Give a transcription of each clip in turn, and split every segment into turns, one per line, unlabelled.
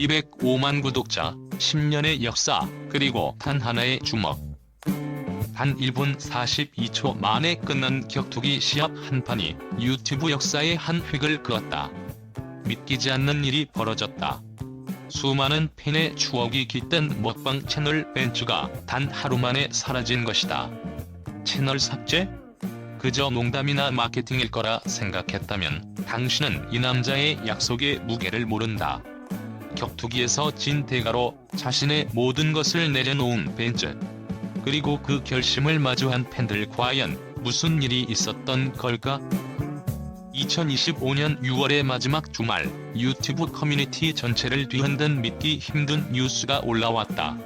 205만 구독자, 10년의 역사, 그리고 단 하나의 주먹. 단 1분 42초 만에 끝난 격투기 시합 한 판이 유튜브 역사에 한 획을 그었다. 믿기지 않는 일이 벌어졌다. 수많은 팬의 추억이 깃든 먹방 채널 벤츠가 단 하루 만에 사라진 것이다. 채널 삭제? 그저 농담이나 마케팅일 거라 생각했다면 당신은 이 남자의 약속의 무게를 모른다. 격투기에서 진 대가로 자신의 모든 것을 내려놓은 벤츠. 그리고 그 결심을 마주한 팬들 과연 무슨 일이 있었던 걸까? 2025년 6월의 마지막 주말 유튜브 커뮤니티 전체를 뒤흔든 믿기 힘든 뉴스가 올라왔다.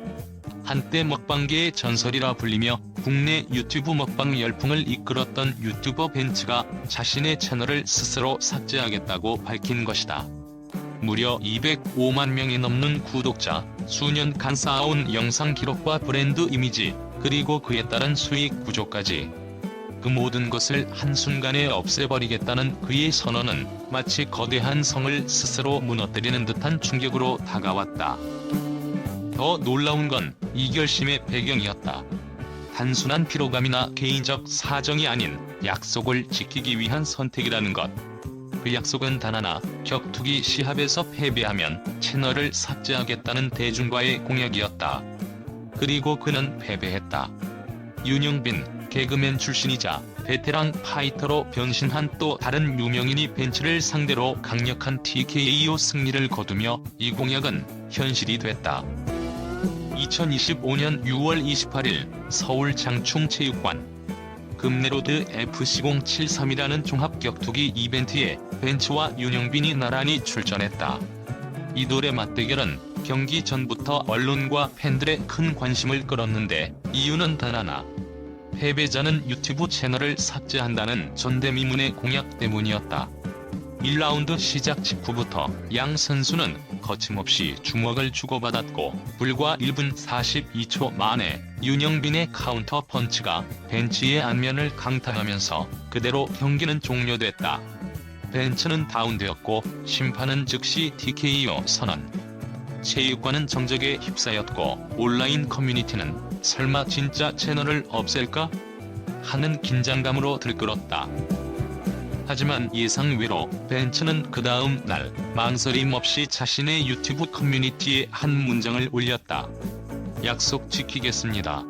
한때 먹방계의 전설이라 불리며 국내 유튜브 먹방 열풍을 이끌었던 유튜버 벤츠가 자신의 채널을 스스로 삭제하겠다고 밝힌 것이다. 무려 205만 명이 넘는 구독자, 수년간 쌓아온 영상 기록과 브랜드 이미지, 그리고 그에 따른 수익 구조까지. 그 모든 것을 한순간에 없애버리겠다는 그의 선언은 마치 거대한 성을 스스로 무너뜨리는 듯한 충격으로 다가왔다. 더 놀라운 건 이 결심의 배경이었다. 단순한 피로감이나 개인적 사정이 아닌 약속을 지키기 위한 선택이라는 것. 그 약속은 단 하나, 격투기 시합에서 패배하면 채널을 삭제하겠다는 대중과의 공약이었다. 그리고 그는 패배했다. 윤영빈, 개그맨 출신이자 베테랑 파이터로 변신한 또 다른 유명인이 벤츠를 상대로 강력한 TKO 승리를 거두며 이 공약은 현실이 됐다. 2025년 6월 28일 서울 장충체육관 금내로드 FC073이라는 종합격투기 이벤트에 벤츠와 윤영빈이 나란히 출전했다. 이 둘의 맞대결은 경기 전부터 언론과 팬들의 큰 관심을 끌었는데 이유는 단 하나. 패배자는 유튜브 채널을 삭제한다는 전대미문의 공약 때문이었다. 1라운드 시작 직후부터 양 선수는 거침없이 주먹을 주고받았고 불과 1분 42초 만에 윤영빈의 카운터 펀치가 벤치의 안면을 강타하면서 그대로 경기는 종료됐다. 벤츠는 다운되었고 심판은 즉시 TKO 선언. 체육관은 정적에 휩싸였고 온라인 커뮤니티는 설마 진짜 채널을 없앨까? 하는 긴장감으로 들끓었다. 하지만 예상외로 벤츠는 그 다음 날 망설임 없이 자신의 유튜브 커뮤니티에 한 문장을 올렸다. 약속 지키겠습니다.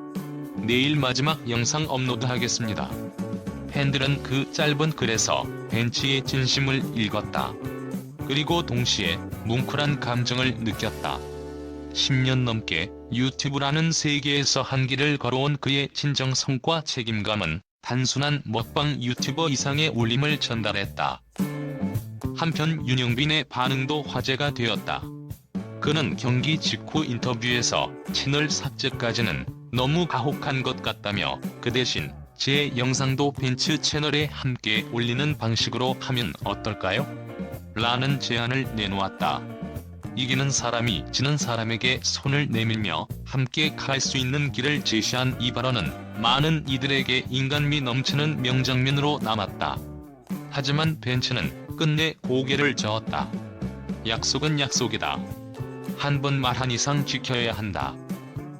내일 마지막 영상 업로드 하겠습니다. 팬들은 그 짧은 글에서 벤츠의 진심을 읽었다. 그리고 동시에 뭉클한 감정을 느꼈다. 10년 넘게 유튜브라는 세계에서 한 길을 걸어온 그의 진정 성과 책임감은 단순한 먹방 유튜버 이상의 울림을 전달했다. 한편 윤영빈의 반응도 화제가 되었다. 그는 경기 직후 인터뷰에서 채널 삭제까지는 너무 가혹한 것 같다며 그 대신 제 영상도 벤츠 채널에 함께 올리는 방식으로 하면 어떨까요? 라는 제안을 내놓았다. 이기는 사람이 지는 사람에게 손을 내밀며 함께 갈 수 있는 길을 제시한 이 발언은 많은 이들에게 인간미 넘치는 명장면으로 남았다. 하지만 벤츠는 끝내 고개를 저었다. 약속은 약속이다. 한 번 말한 이상 지켜야 한다.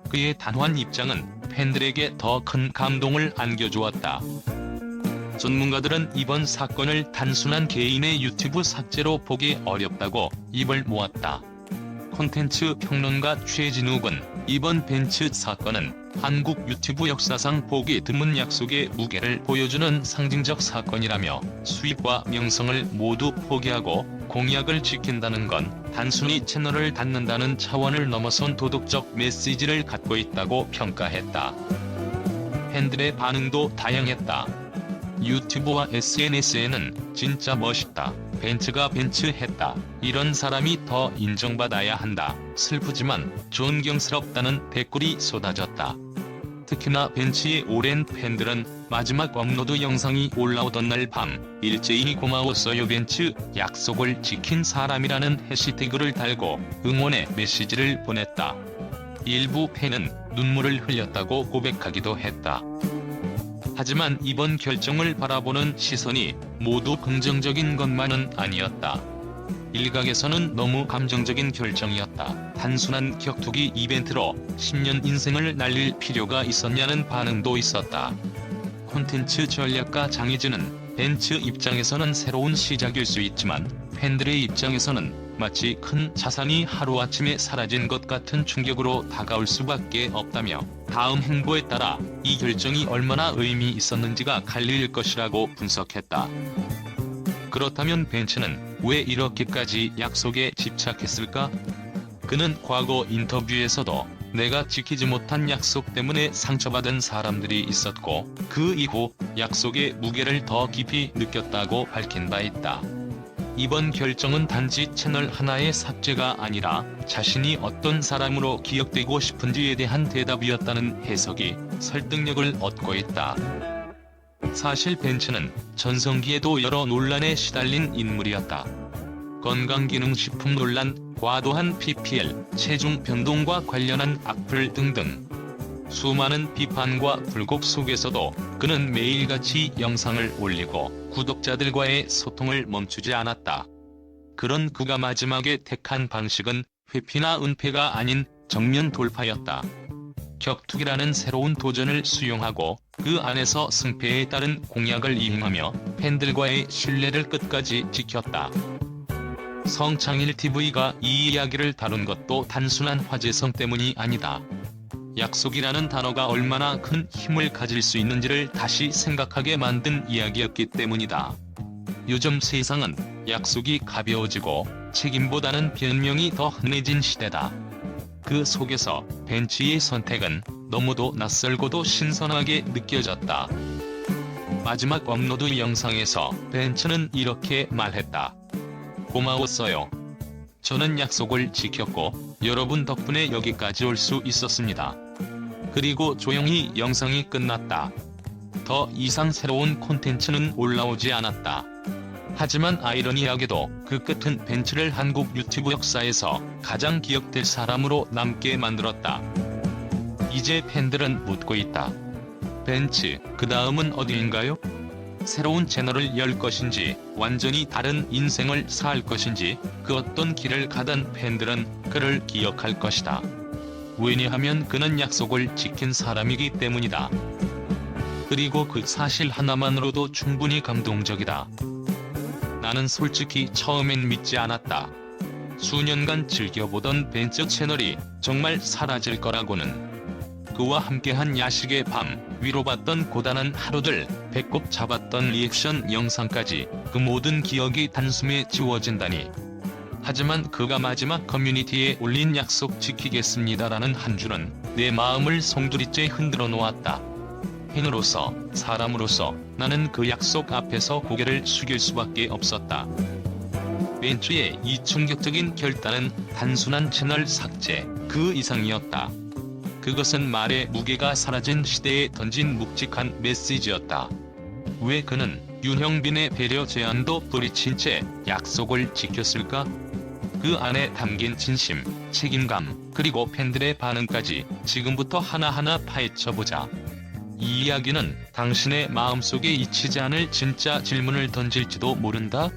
그의 단호한 입장은 팬들에게 더 큰 감동을 안겨주었다. 전문가들은 이번 사건을 단순한 개인의 유튜브 삭제로 보기 어렵다고 입을 모았다. 콘텐츠 평론가 최진욱은 이번 벤츠 사건은 한국 유튜브 역사상 보기 드문 약속의 무게를 보여주는 상징적 사건이라며 수입과 명성을 모두 포기하고 공약을 지킨다는 건 단순히 채널을 닫는다는 차원을 넘어선 도덕적 메시지를 갖고 있다고 평가했다. 팬들의 반응도 다양했다. 유튜브와 SNS에는 진짜 멋있다. 벤츠가 벤츠 했다. 이런 사람이 더 인정받아야 한다. 슬프지만 존경스럽다는 댓글이 쏟아졌다. 특히나 벤츠의 오랜 팬들은 마지막 업로드 영상이 올라오던 날 밤 일제히 고마웠어요 벤츠 약속을 지킨 사람이라는 해시태그를 달고 응원의 메시지를 보냈다. 일부 팬은 눈물을 흘렸다고 고백하기도 했다. 하지만 이번 결정을 바라보는 시선이 모두 긍정적인 것만은 아니었다. 일각에서는 너무 감정적인 결정이었다. 단순한 격투기 이벤트로 10년 인생을 날릴 필요가 있었냐는 반응도 있었다. 콘텐츠 전략가 장희진은 벤츠 입장에서는 새로운 시작일 수 있지만 팬들의 입장에서는 마치 큰 자산이 하루아침에 사라진 것 같은 충격으로 다가올 수밖에 없다며 다음 행보에 따라 이 결정이 얼마나 의미 있었는지가 갈릴 것이라고 분석했다. 그렇다면 벤츠는 왜 이렇게까지 약속에 집착했을까? 그는 과거 인터뷰에서도 내가 지키지 못한 약속 때문에 상처받은 사람들이 있었고 그 이후 약속의 무게를 더 깊이 느꼈다고 밝힌 바 있다. 이번 결정은 단지 채널 하나의 삭제가 아니라 자신이 어떤 사람으로 기억되고 싶은지에 대한 대답이었다는 해석이 설득력을 얻고 있다. 사실 벤츠는 전성기에도 여러 논란에 시달린 인물이었다. 건강기능식품 논란, 과도한 PPL, 체중 변동과 관련한 악플 등등. 수많은 비판과 불곡 속에서도 그는 매일같이 영상을 올리고 구독자들과의 소통을 멈추지 않았다. 그런 그가 마지막에 택한 방식은 회피나 은폐가 아닌 정면 돌파였다. 격투기라는 새로운 도전을 수용하고 그 안에서 승패에 따른 공약을 이행하며 팬들과의 신뢰를 끝까지 지켰다. 성창일 TV가 이 이야기를 다룬 것도 단순한 화제성 때문이 아니다. 약속이라는 단어가 얼마나 큰 힘을 가질 수 있는지를 다시 생각하게 만든 이야기였기 때문이다. 요즘 세상은 약속이 가벼워지고 책임보다는 변명이 더 흔해진 시대다. 그 속에서 벤츠의 선택은 너무도 낯설고도 신선하게 느껴졌다. 마지막 업로드 영상에서 벤츠는 이렇게 말했다. 고마웠어요. 저는 약속을 지켰고 여러분 덕분에 여기까지 올 수 있었습니다. 그리고 조용히 영상이 끝났다. 더 이상 새로운 콘텐츠는 올라오지 않았다. 하지만 아이러니하게도 그 끝은 벤츠를 한국 유튜브 역사에서 가장 기억될 사람으로 남게 만들었다. 이제 팬들은 묻고 있다. 벤츠, 그 다음은 어디인가요? 새로운 채널을 열 것인지, 완전히 다른 인생을 살 것인지, 그 어떤 길을 가던 팬들은 그를 기억할 것이다. 왜냐하면 그는 약속을 지킨 사람이기 때문이다. 그리고 그 사실 하나만으로도 충분히 감동적이다. 나는 솔직히 처음엔 믿지 않았다. 수년간 즐겨보던 벤츠 채널이 정말 사라질 거라고는. 그와 함께한 야식의 밤, 위로받던 고단한 하루들, 배꼽 잡았던 리액션 영상까지 그 모든 기억이 단숨에 지워진다니. 하지만 그가 마지막 커뮤니티에 올린 약속 지키겠습니다라는 한 줄은 내 마음을 송두리째 흔들어 놓았다. 팬으로서, 사람으로서 나는 그 약속 앞에서 고개를 숙일 수밖에 없었다. 벤츠의 이 충격적인 결단은 단순한 채널 삭제, 그 이상이었다. 그것은 말의 무게가 사라진 시대에 던진 묵직한 메시지였다. 왜 그는 윤형빈의 배려 제안도 뿌리친 채 약속을 지켰을까? 그 안에 담긴 진심, 책임감, 그리고 팬들의 반응까지 지금부터 하나하나 파헤쳐보자. 이 이야기는 당신의 마음속에 잊히지 않을 진짜 질문을 던질지도 모른다?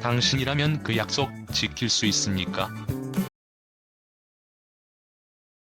당신이라면 그 약속 지킬 수 있습니까?